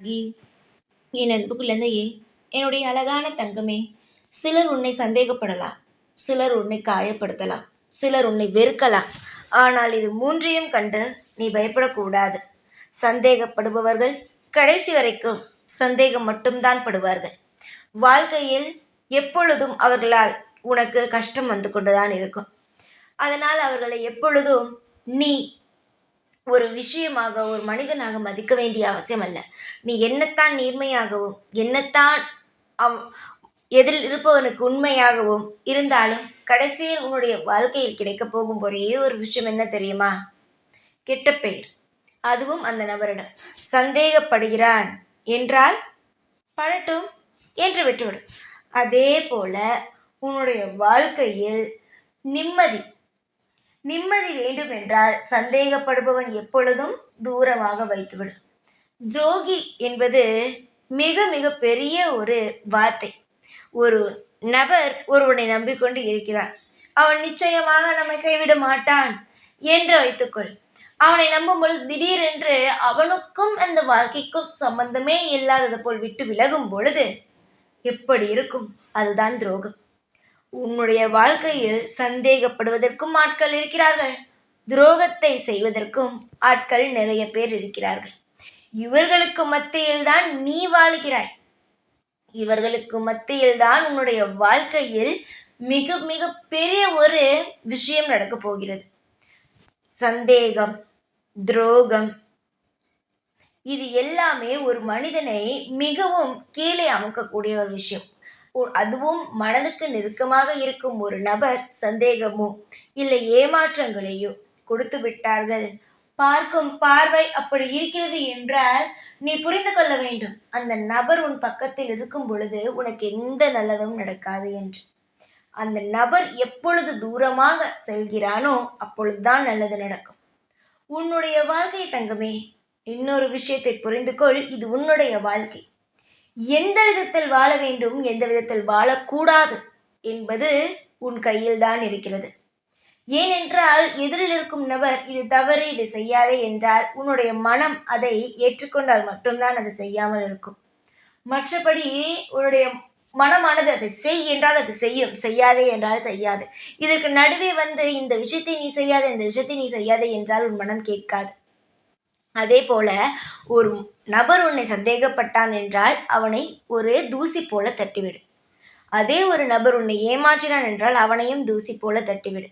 அழகி என் அன்பு குழந்தையே என்னுடைய அழகான தங்கமே சிலர் உன்னை சந்தேகப்படலாம் சிலர் உன்னை காயப்படுத்தலாம் சிலர் உன்னை வெறுக்கலாம். ஆனால் இது மூன்றையும் கண்டு நீ பயப்படக்கூடாது. சந்தேகப்படுபவர்கள் கடைசி வரைக்கும் சந்தேகம் மட்டும்தான் படுவார்கள். வாழ்க்கையில் எப்பொழுதும் அவர்களால் உனக்கு கஷ்டம் வந்து கொண்டுதான் இருக்கும். அதனால் அவர்களை எப்பொழுதும் நீ ஒரு விஷயமாக ஒரு மனிதனாக மதிக்க வேண்டிய அவசியம் அல்ல. நீ என்னத்தான் நேர்மையாகவும் என்னத்தான் அவ் எதிரில் இருப்பவனுக்கு உண்மையாகவும் இருந்தாலும் கடைசியில் உன்னுடைய வாழ்க்கையில் கிடைக்கப் போகும் ஒரே ஒரு விஷயம் என்ன தெரியுமா? கெட்ட பெயர். அதுவும் அந்த நபரிடம். சந்தேகப்படுகிறான் என்றால் படட்டும் என்று விட்டுவிடும் அதே போல உன்னுடைய வாழ்க்கையில் நிம்மதி நிம்மதி வேண்டுமென்றால் சந்தேகப்படுபவன் எப்பொழுதும் தூரமாக வைத்துவிடும். துரோகி என்பது மிக மிக பெரிய ஒரு வார்த்தை. ஒரு நபர் ஒருவனை நம்பிக்கொண்டு இருக்கிறான். அவன் நிச்சயமாக நம்மை கைவிட மாட்டான் என்று வைத்துக்கொள். அவனை நம்பும் பொழுது திடீரென்று அவனுக்கும் அந்த வாழ்க்கைக்கும் சம்பந்தமே இல்லாதது போல் விட்டு விலகும் பொழுது எப்படி இருக்கும்? அதுதான் துரோகம். உன்னுடைய வாழ்க்கையில் சந்தேகப்படுவதற்கும் ஆட்கள் இருக்கிறார்கள். துரோகத்தை செய்வதற்கும் ஆட்கள் நிறைய பேர் இருக்கிறார்கள். இவர்களுக்கு மத்தியில் தான் நீ வாழ்கிறாய். இவர்களுக்கு மத்தியில் தான் உன்னுடைய வாழ்க்கையில் மிக மிக பெரிய ஒரு விஷயம் நடக்க போகிறது. சந்தேகம் துரோகம் இது எல்லாமே ஒரு மனிதனை மிகவும் கீழே அமுக்கக்கூடிய ஒரு விஷயம். அதுவும் மனதுக்கு நெருக்கமாக இருக்கும் ஒரு நபர் சந்தேகமோ இல்லை ஏமாற்றங்களையோ கொடுத்து விட்டார்கள். பார்க்கும் பார்வை அப்படி இருக்கிறது என்றால் நீ புரிந்து கொள்ள வேண்டும். அந்த நபர் உன் பக்கத்தில் இருக்கும் பொழுது உனக்கு எந்த நல்லதும் நடக்காது என்று. அந்த நபர் எப்பொழுது தூரமாக செல்கிறானோ அப்பொழுதுதான் நல்லது நடக்கும். உன்னுடைய வாழ்க்கை தங்கமே இன்னொரு விஷயத்தை புரிந்து கொள். இது உன்னுடைய வாழ்க்கை. எந்த விதத்தில் வாழ வேண்டும் எந்த விதத்தில் வாழக்கூடாது என்பது உன் கையில் தான் இருக்கிறது. ஏனென்றால் எதிரில் இருக்கும் நபர் இது தவறு இது செய்யாதே என்றால் உன்னுடைய மனம் அதை ஏற்றுக்கொண்டால் மட்டும்தான் அது செய்யாமல் இருக்கும். மற்றபடி உன்னுடைய மனமானது அதை செய் என்றால் அது செய்யும் செய்யாதே என்றால் செய்யாது. இதற்கு நடுவே வந்து இந்த விஷயத்தை நீ செய்யாதே இந்த விஷயத்தை நீ செய்யாதே என்றால் உன் மனம் கேட்காது. அதே போல ஒரு நபர் உன்னை சந்தேகப்பட்டான் என்றால் அவனை ஒரு தூசி போல தட்டிவிடு. அதே ஒரு நபர் உன்னை ஏமாற்றினான் என்றால் அவனையும் தூசி போல தட்டிவிடு.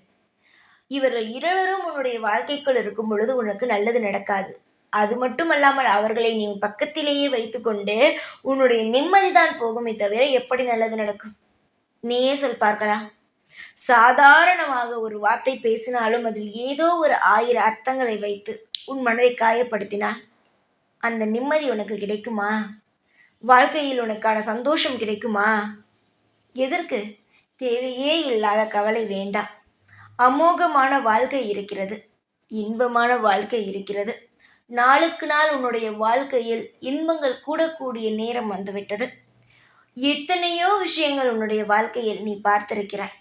இவர்கள் இருவரும் உன்னுடைய வாழ்க்கைக்குள் இருக்கும் பொழுது உனக்கு நல்லது நடக்காது. அது மட்டுமல்லாமல் அவர்களை நீ பக்கத்திலேயே வைத்துக்கொண்டு உன்னுடைய நிம்மதிதான் போகுமே தவிர எப்படி நல்லது நடக்கும்? நீயே சொல் பார்க்கலாம் சாதாரணமாக ஒரு வார்த்தை பேசினாலும் அதில் ஏதோ ஒரு ஆயிரம் அர்த்தங்களை வைத்து உன் மனதை காயப்படுத்தினாள் அந்த நிம்மதி உனக்கு கிடைக்குமா? வாழ்க்கையில் உனக்கான சந்தோஷம் கிடைக்குமா? எதற்கு? தேவையே இல்லாத கவலை வேண்டாம். அமோகமான வாழ்க்கை இருக்கிறது. இன்பமான வாழ்க்கை இருக்கிறது. நாளுக்கு நாள் உன்னுடைய வாழ்க்கையில் இன்பங்கள் கூடக்கூடிய நேரம் வந்துவிட்டது. எத்தனையோ விஷயங்கள் உன்னுடைய வாழ்க்கையில் நீ பார்த்திருக்கிறாய்.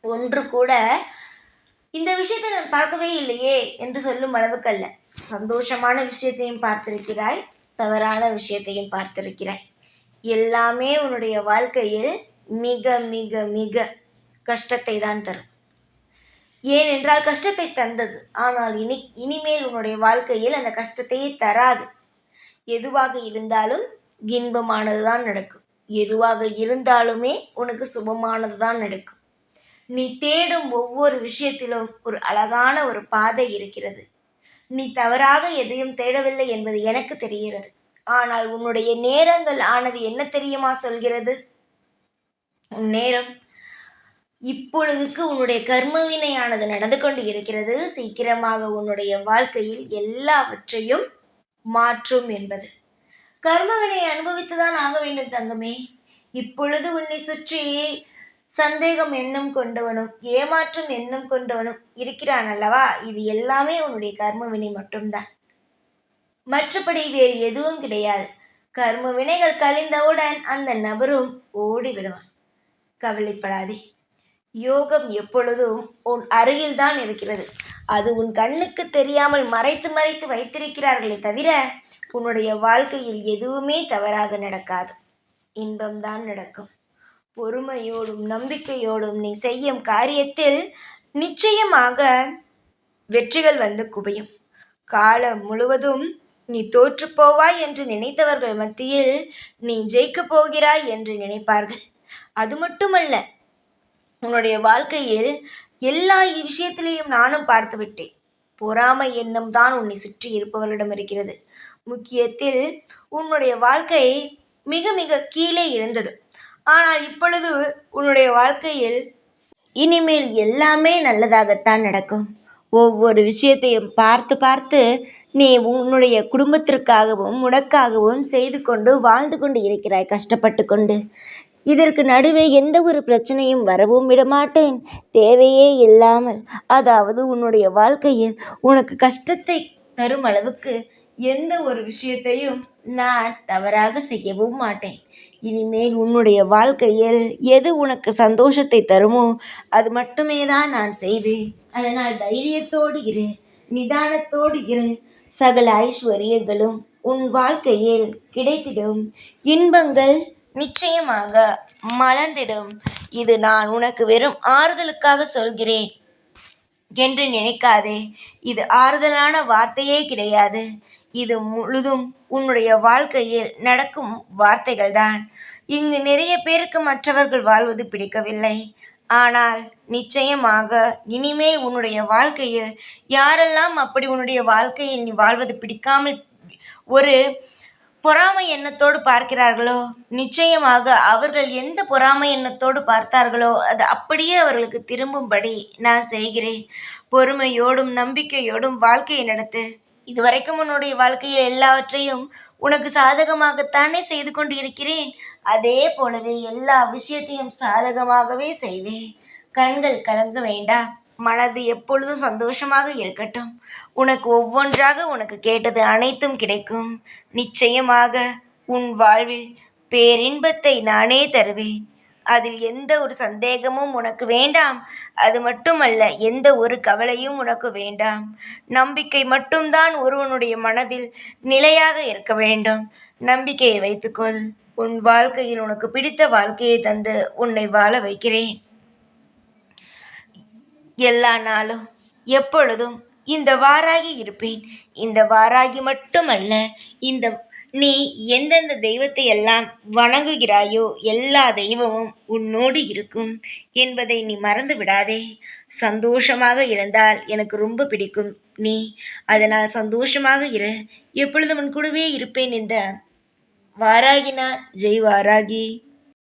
ஒன்று கூட இந்த விஷயத்தை நான் பார்க்கவே இல்லையே என்று சொல்லும் அளவுக்கு அல்ல. சந்தோஷமான விஷயத்தையும் பார்த்திருக்கிறாய் தவறான விஷயத்தையும் பார்த்திருக்கிறாய். எல்லாமே உன்னுடைய வாழ்க்கையில் மிக மிக மிக கஷ்டத்தை தான் தரும். ஏனென்றால் கஷ்டத்தை தந்தது. ஆனால் இனி இனிமேல் உன்னுடைய வாழ்க்கையில் அந்த கஷ்டத்தையே தராது. எதுவாக இருந்தாலும் இன்பமானது தான் நடக்கும். எதுவாக இருந்தாலுமே உனக்கு சுபமானது தான் நடக்கும். நீ தேடும் ஒவ்வொரு விஷயத்திலும் ஒரு அழகான ஒரு பாதை இருக்கிறது. நீ தவறாக எதையும் தேடவில்லை என்பது எனக்கு தெரிகிறது. ஆனால் உன்னுடைய நேரங்கள் ஆனது என்ன தெரியுமா சொல்கிறது? உன் நேரம் இப்பொழுதுக்கு உன்னுடைய கர்மவினையானது நடந்து கொண்டு இருக்கிறது. சீக்கிரமாக உன்னுடைய வாழ்க்கையில் எல்லாவற்றையும் மாற்றும் என்பது. கர்மவினை அனுபவித்துதான் ஆக வேண்டும் தங்கமே. இப்பொழுது உன்னை சுற்றி சந்தேகம் எண்ணம் கொண்டவனும் ஏமாற்றம் எண்ணம் கொண்டவனும் இருக்கிறான் அல்லவா இது எல்லாமே உன்னுடைய கர்மவினை மட்டும்தான். மற்றபடி வேறு எதுவும் கிடையாது. கர்ம வினைகள் கழிந்தவுடன் அந்த நபரும் ஓடி விடுவான் கவலைப்படாதே. யோகம் எப்பொழுதும் உன் அருகில்தான் இருக்கிறது. அது உன் கண்ணுக்கு தெரியாமல் மறைத்து மறைத்து வைத்திருக்கிறார்களே தவிர உன்னுடைய வாழ்க்கையில் எதுவுமே தவறாக நடக்காது. இன்பம்தான் நடக்கும். பொறுமையோடும் நம்பிக்கையோடும் நீ செய்யும் காரியத்தில் நிச்சயமாக வெற்றிகள் வந்து குவியும். காலம் முழுவதும் நீ தோற்று போவாய் என்று நினைத்தவர்கள் மத்தியில் நீ ஜெயிக்கப் போகிறாய் என்று நினைப்பார்கள். அது மட்டுமல்ல உன்னுடைய வாழ்க்கையில் எல்லா விஷயத்திலையும் நானும் பார்த்து விட்டேன். பொறாமை எண்ணம் தான் உன்னை சுற்றி இருப்பவர்களிடம் இருக்கிறது. முக்கியத்தில் உன்னுடைய வாழ்க்கை மிக மிக கீழே இருந்தது. ஆனால் இப்பொழுது உன்னுடைய வாழ்க்கையில் இனிமேல் எல்லாமே நல்லதாகத்தான் நடக்கும். ஒவ்வொரு விஷயத்தையும் பார்த்து பார்த்து நீ உன்னுடைய குடும்பத்திற்காகவும் உனக்காகவும் செய்து கொண்டு வாழ்ந்து கொண்டு இருக்கிறாய் கஷ்டப்பட்டு கொண்டு. இதற்கு நடுவே எந்த ஒரு பிரச்சனையும் வரவும் விடமாட்டேன். தேவையே இல்லாமல் அதாவது உன்னுடைய வாழ்க்கையில் உனக்கு கஷ்டத்தை தரும் அளவுக்கு எந்த ஒரு விஷயத்தையும் நான் தவறாக செய்யவும் மாட்டேன். இனிமேல் உன்னுடைய வாழ்க்கையில் எது உனக்கு சந்தோஷத்தை தருமோ அது மட்டுமே தான் நான் செய்வேன். அதனால் தைரியத்தோடு இரு நிதானத்தோடு இரு. சகல ஐஸ்வர்யங்களும் உன் வாழ்க்கையில் கிடைத்திடும். இன்பங்கள் நிச்சயமாக மலர்ந்திடும். இது நான் உனக்கு வெறும் ஆறுதலுக்காக சொல்கிறேன். என்று நினைக்காதே. இது ஆறுதலான வார்த்தையே கிடையாது. இது முழுதும் உன்னுடைய வாழ்க்கையில் நடக்கும் வார்த்தைகள்தான். இங்கு நிறைய பேருக்கு மற்றவர்கள் வாழ்வது பிடிக்கவில்லை. ஆனால் நிச்சயமாக இனிமேல் உன்னுடைய வாழ்க்கையில் யாரெல்லாம் அப்படி உன்னுடைய வாழ்க்கையில் நீ வாழ்வது பிடிக்காமல் ஒரு பொறாமை எண்ணத்தோடு பார்க்கிறார்களோ நிச்சயமாக அவர்கள் எந்த பொறாமை எண்ணத்தோடு பார்த்தார்களோ அது அப்படியே அவர்களுக்கு திரும்பும்படி நான் செய்கிறேன். பொறுமையோடும் நம்பிக்கையோடும் வாழ்க்கையை நடத்து. இதுவரைக்கும் உன்னுடைய வாழ்க்கையில் எல்லாவற்றையும் உனக்கு சாதகமாகத்தானே செய்து கொண்டு இருக்கிறேன் அதே போலவே எல்லா விஷயத்தையும் சாதகமாகவே செய்வேன். கண்கள் கலங்க வேண்டாம். மனது எப்பொழுதும் சந்தோஷமாக இருக்கட்டும். உனக்கு ஒவ்வொன்றாக உனக்கு கேட்டது அனைத்தும் கிடைக்கும். நிச்சயமாக உன் வாழ்வில் பேரின்பத்தை நானே தருவேன். அதில் எந்த ஒரு சந்தேகமும் உனக்கு வேண்டாம். அது மட்டுமல்ல எந்த ஒரு கவலையும் உனக்கு வேண்டாம். நம்பிக்கை மட்டும்தான் ஒருவனுடைய மனதில் நிலையாக இருக்க வேண்டும். நம்பிக்கையை வைத்துக்கொள். உன் வாழ்க்கையில் உனக்கு பிடித்த வாழ்க்கையை தந்து உன்னை வாழ வைக்கிறேன். எல்லா நாளும் எப்பொழுதும் இந்த வாராகி இருப்பேன். இந்த வாராகி மட்டுமல்ல இந்த நீ எந்தெந்த தெய்வத்தை எல்லாம் வணங்குகிறாயோ எல்லா தெய்வமும் உன்னோடு இருக்கும் என்பதை நீ மறந்து விடாதே. சந்தோஷமாக இருந்தால் எனக்கு ரொம்ப பிடிக்கும். நீ அதனால் சந்தோஷமாக இரு. எப்பொழுதும் உன் கூடவே இருப்பேன் இந்த வாராகினா ஜெய் வாராகி.